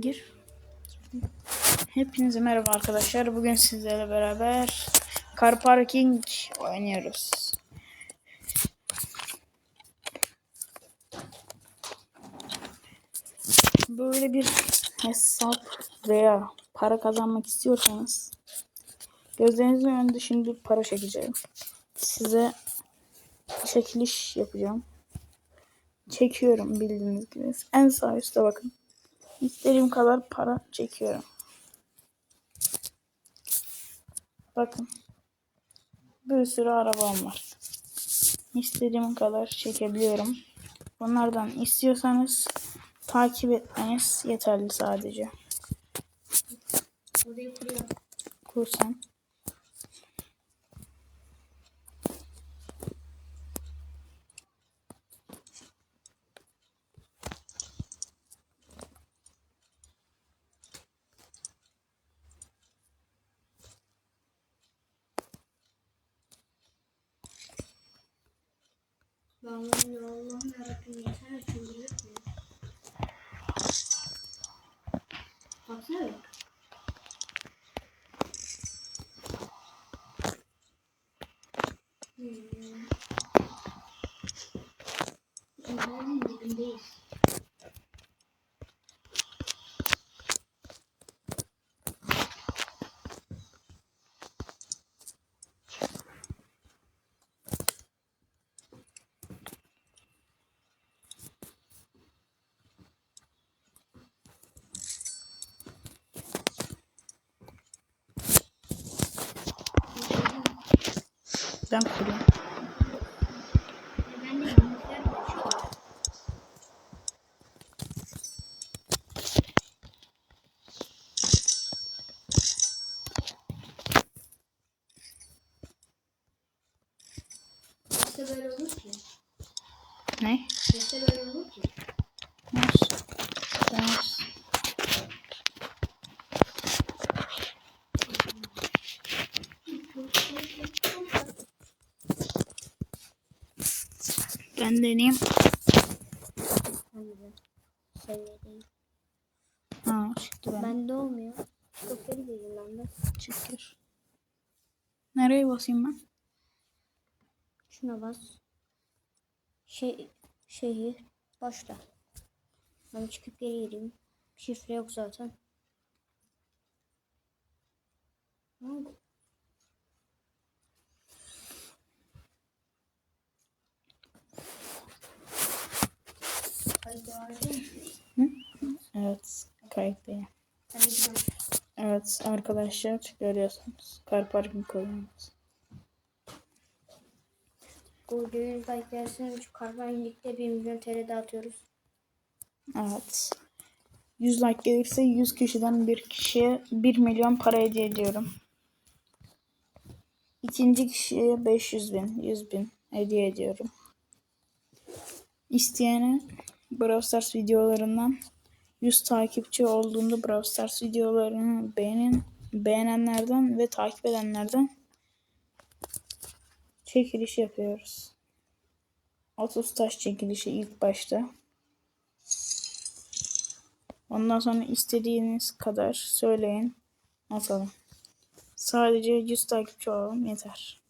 Gir. Hepinize merhaba arkadaşlar. Bugün sizlerle beraber Car Parking oynuyoruz. Böyle bir hesap veya para kazanmak istiyorsanız gözlerinizin önünde şimdi para çekeceğim. Size çekiliş yapacağım. Çekiyorum bildiğiniz gibi. En sağ üstte bakın. İstediğim kadar para çekiyorum. Bakın. Bir sürü arabam var. İstediğim kadar çekebiliyorum. Bunlardan istiyorsanız takip etmeniz yeterli sadece. Odayı kuruyor. Kursan. Vallahi ya Allah'ım yarabbim yeter. Çıldıracak mı bir. Hmm. Allah'ın dibindeyiz. Ben kurayım. Ben de yanlışlar yaşıyorum. Nasıl böyle olur ki? Ne? Nasıl böyle olur ki? Nasıl? Nasıl? Ben deneyeyim. Ha çıktı ben. Bende olmuyor. Çok geri geliyor lan da. Çıkıyor. Nereye basayım ben? Şuna bas. Şey, şehir başla. Ben çıkıp geri gireyim. Şifre yok zaten. Ne oldu? Evet. Kayıttayım. Evet arkadaşlar görüyorsunuz. Car parking oynuyoruz. Bu videoyu like gelsene şu karvan ligde 1 milyon TL dağıtıyoruz. Evet. 100 like gelirse 100 kişiden bir kişiye 1 milyon para hediye ediyorum. İkinci kişiye 500 bin, 100 bin hediye ediyorum. İsteyene Brawl Stars videolarından 100 takipçi olduğunda Brawl Stars videolarını beğenin, beğenenlerden ve takip edenlerden çekiliş yapıyoruz. 30 taş çekilişi ilk başta. Ondan sonra istediğiniz kadar söyleyin. Atalım. Sadece 100 takipçi olalım yeter.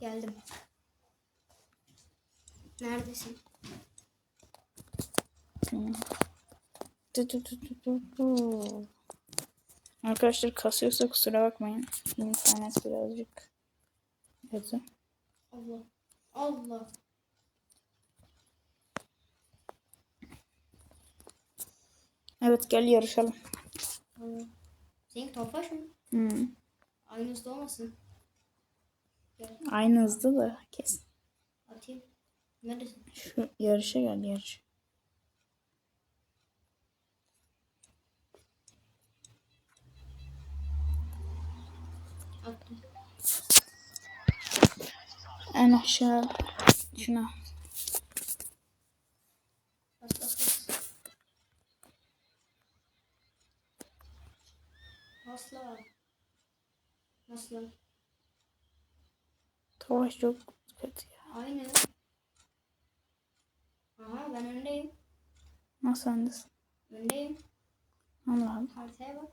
Geldim. Neredesin? Tu tu tu tu tu. Arkadaşlar kasıyorsa kusura bakmayın. İnternet birazcık kötü. Allah. Allah. Evet gel yarışalım. Allah. Senin tofaş mı? Hmm. Aynı hızda olmasın. Gel Aynı hızda da kes. atayım. Neredesin? Şu yarışa gel yarış. En aşağı şuna. Asla. Nasıl? Savaş çok kötü ya. Aynı. Ben öndeyim. Nasıl sendesin? Öndeyim. Allah Allah. Haritaya bak.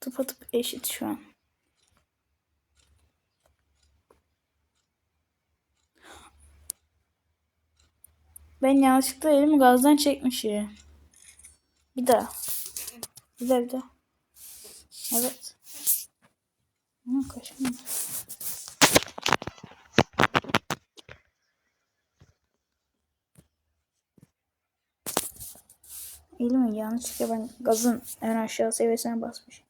Tıpatıp eşit şu an. Ben yanlışlıkla elimi gazdan çekmişim. Bir daha. Bir daha bir daha. Evet. Ama kaşınıyor. Elimi yanlışlıkla ben gazın en aşağı seviyesine basmışım.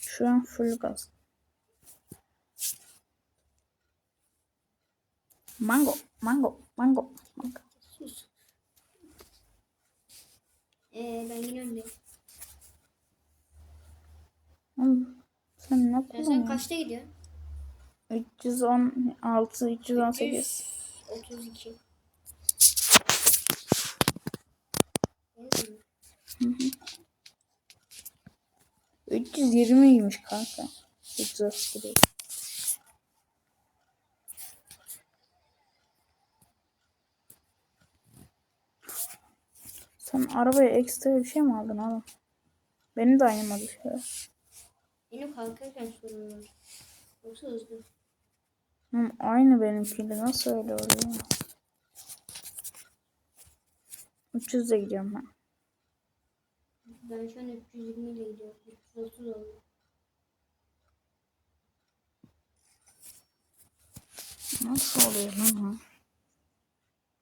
Şu an full gaz. Mango, mango, mango, mango. Sus. Ee, ben yine öndeyim. Oğlum, sen ne Ya sen kullanıyorsun? kaçta gidiyorsun? 316, 318. 32. 320'ymiş kanka. 332 değil. Sen arabaya ekstra bir şey mi aldın oğlum? Benim de aynı modifiye. Benim kalkarken sorun var. Yoksa hızlı. Aynı benimkiyle nasıl öyle oluyor? 300'de gidiyorum ben. Ben şu an 320 ile gidiyorum. 330 oldu. Nasıl oluyor lan o?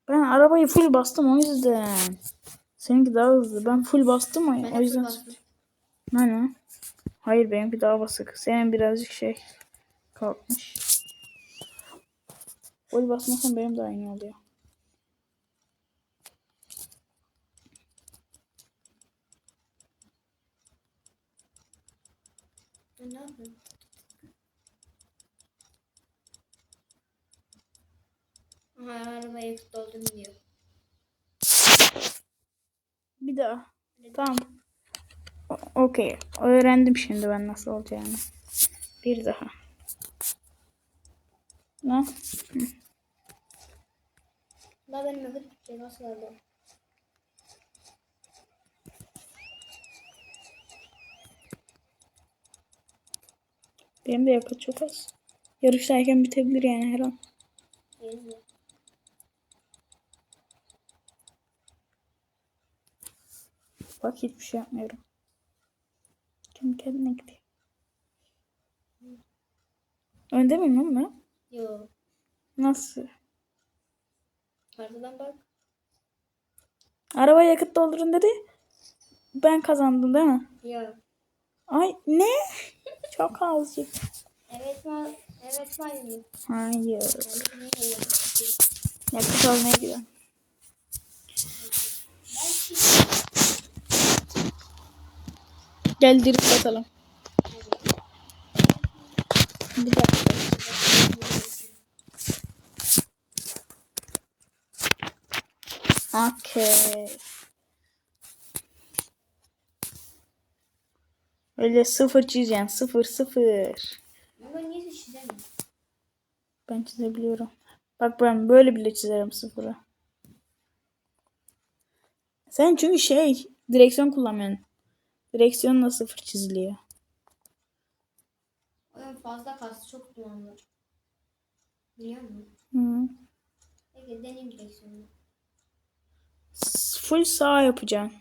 Ben arabayı full bastım o yüzden. Seninki daha hızlı. Ben full bastım o, Ben o yüzden. bastım. Hani? Hayır benimki daha basık. Senin birazcık şey kalkmış. Full basmasam benim de aynı oluyor. Ne yapayım? Aha araba yakıt diyor. Bir daha. Tamam. O- Okey. Öğrendim şimdi ben nasıl olacağını. Bir daha. Ne? Daha benim yakıt nasıl oldu? Benim de yakıt çok az. Yarıştayken bitebilir yani her an. Bak hiçbir şey yapmıyorum. Kendi kendine gidiyor. Önde miyim lan ben? Yo. Nasıl? Haritadan bak. Araba yakıt doldurun dedi. Ben kazandım değil mi? Yo. Ay ne? Çok azıcık. Evet mi? Evet? Hayır. Hayır. Yakıt almaya gidiyorum. Gel drift atalım. Bir dakika. Okey. Öyle sıfır çizeceksin. Sıfır sıfır. Ama niye çizemiyorum? Ben çizebiliyorum. Bak ben böyle bile çizerim sıfırı. Sen çünkü şey direksiyon kullanmıyorsun. Direksiyonla sıfır çiziliyor. Oyun fazla kastı çok dumanlı. Biliyor musun? Hı. Peki deneyim direksiyonu. Full sağ yapacaksın.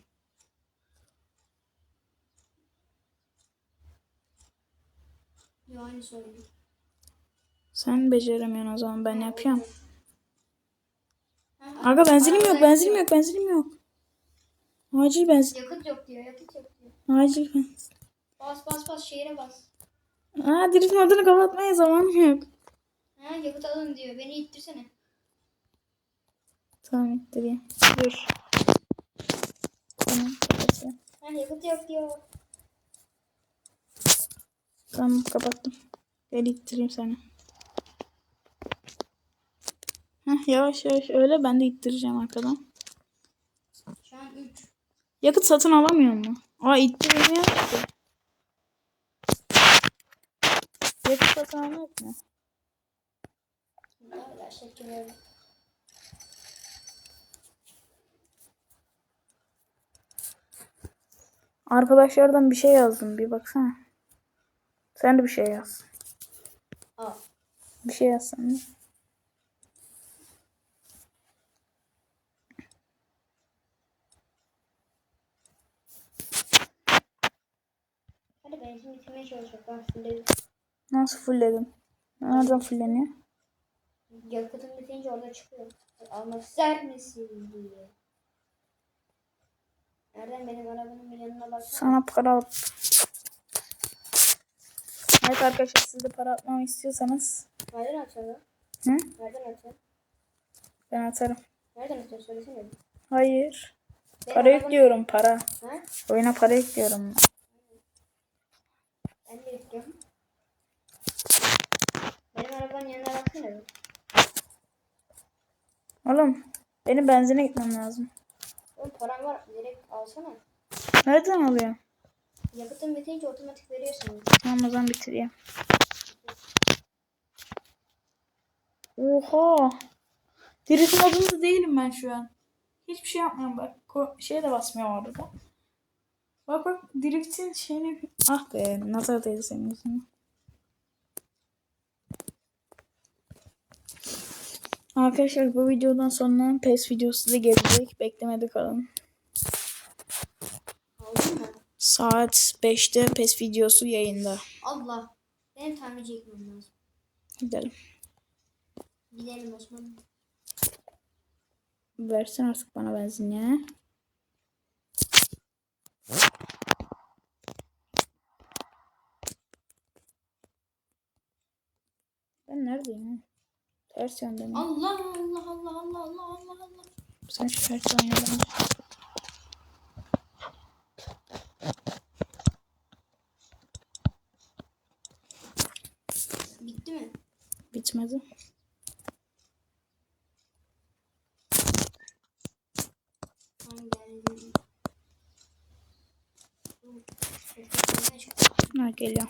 Yo aynı sorun. Sen beceremiyorsun o zaman ben yapıyorum. Aga benzinim yok, benzinim yok, benzinim yok. Acil benzin, Yakıt yok diyor, yakıt yok diyor. acil benzin. Bas bas bas şehire bas. Aa drift modunu kapatmaya zamanım yok. Ha yakıt alın diyor. Beni ittirsene. Tamam ittireyim. Dur. Tamam. Ha yakıt yok diyor. Tamam kapattım. Gel ittireyim seni. Heh, yavaş yavaş öyle ben de ittireceğim arkadan. Yakıt satın alamıyor mu? Aa ittiremiyor ki. Yakıt satın almak mı? Arkadaşlardan bir şey yazdım bir baksana. Sen de bir şey yaz. Al. Bir şey yaz sen de. Hadi benzin bitirmeye çalışacak. Ben fullledim. Nasıl fullledim? Nereden fulleniyor? Yakıtım bitince orada çıkıyor. Almak ister misin diye. Nereden benim arabanın yanına baksana. Sana para at. Evet arkadaşlar siz de para atmamı istiyorsanız Nereden lan? Hı? Nereden atıyorsun? ben atarım. Nereden atıyorsun söylesene. Hayır. Benim Para arabam- ekliyorum para. Ha? Oyuna para ekliyorum. Ben de istiyorum. Benim arabanın yanına baksana. Oğlum benim benzine gitmem lazım. Oğlum param var. Direkt alsana. Nereden alıyorum? Yakıtın bitince otomatik veriyorsun. Tamam o zaman bitireyim. Oha. Drift modunda değilim ben şu an. Hiçbir şey yapmıyorum bak. Şeye de basmıyorum orada. Bak bak Drift'in şeyini... Ah be nazar değdi senin yüzüne. Arkadaşlar bu videodan sonra PES videosu da gelecek. Beklemede kalın. Aldın mı? Saat 5'te PES videosu yayında. Allah. Benim tamirci ekmem lazım. Gidelim. Gidelim Osman. Versin artık bana benzin ya. Ben neredeyim ya? Ters yöndeyim. Allah Allah Allah Allah Allah Allah Allah. Sen şu ters yöndeyim. Bitti mi? Çıktı. Ha geliyor.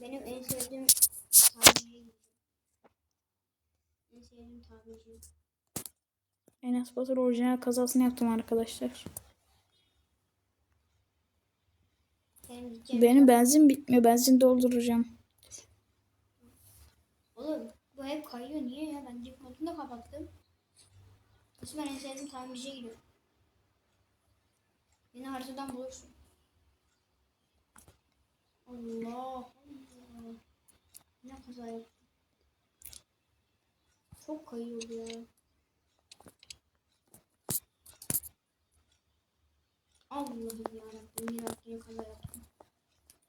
Benim en sevdiğim tamirci. En sevdiğim tamirci. Enes Batur orijinal kazasını yaptım arkadaşlar. Benim benzin bitmiyor. Benzin dolduracağım. Oğlum bu hep kayıyor. Niye ya? Ben dip modunu da kapattım. Osman en sevdiğim tamirciye gidiyorum. Beni haritadan bulursun. Allah Allah. Ne kaza yaptım. Çok kayıyor ya. Allah'ım yarabbim yine kaza yaptım.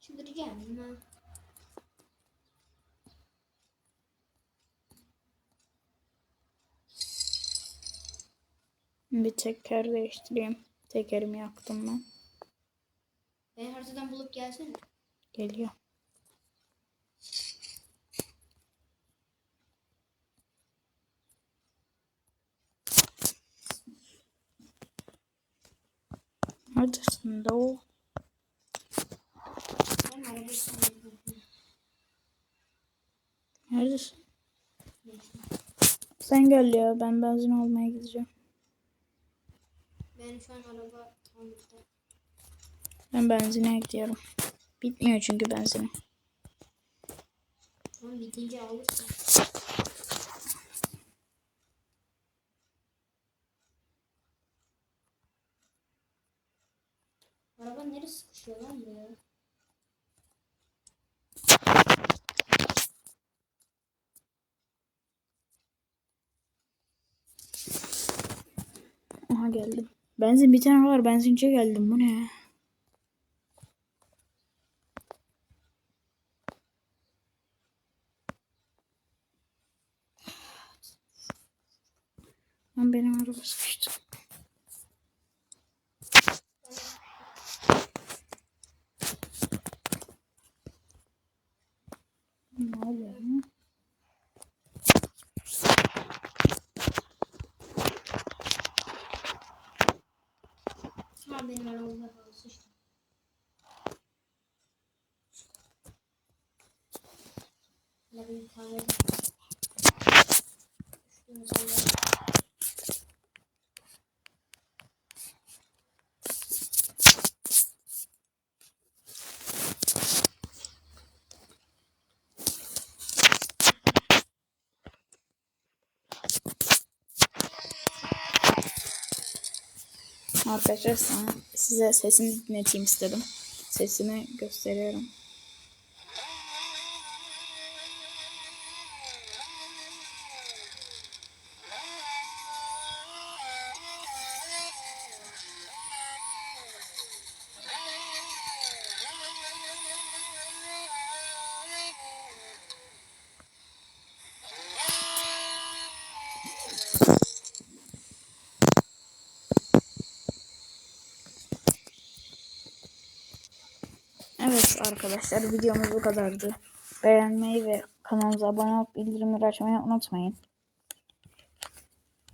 Çıldıracağım ya. Bir teker değiştireyim. Tekerimi yaktım ben. Beni haritadan bulup gelsene. Geliyor. Neredesin de Neredesin? Sen gel ya. Ben benzin almaya gideceğim. Ben şu an araba tamirde. Ben benzine gidiyorum. Bitmiyor çünkü benzin. Tamam bitince alırsın. Araba neresi sıkışıyor lan buraya? Aha geldim. Benzin bir tane var. Benzinciye geldim. Bu ne? Lan benim araba sıkıştı. Ne oluyor ya? Ha benim arabamda kaldı sıçtım. Tamir Arkadaşlar size sesini dinleteyim istedim. Sesini gösteriyorum. Evet arkadaşlar videomuz bu kadardı. Beğenmeyi ve kanalımıza abone olup bildirimleri açmayı unutmayın.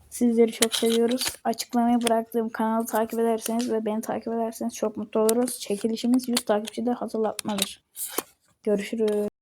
Sizleri çok seviyoruz. Açıklamaya bıraktığım kanalı takip ederseniz ve beni takip ederseniz çok mutlu oluruz. Çekilişimiz 100 takipçide hatırlatmadır. Görüşürüz.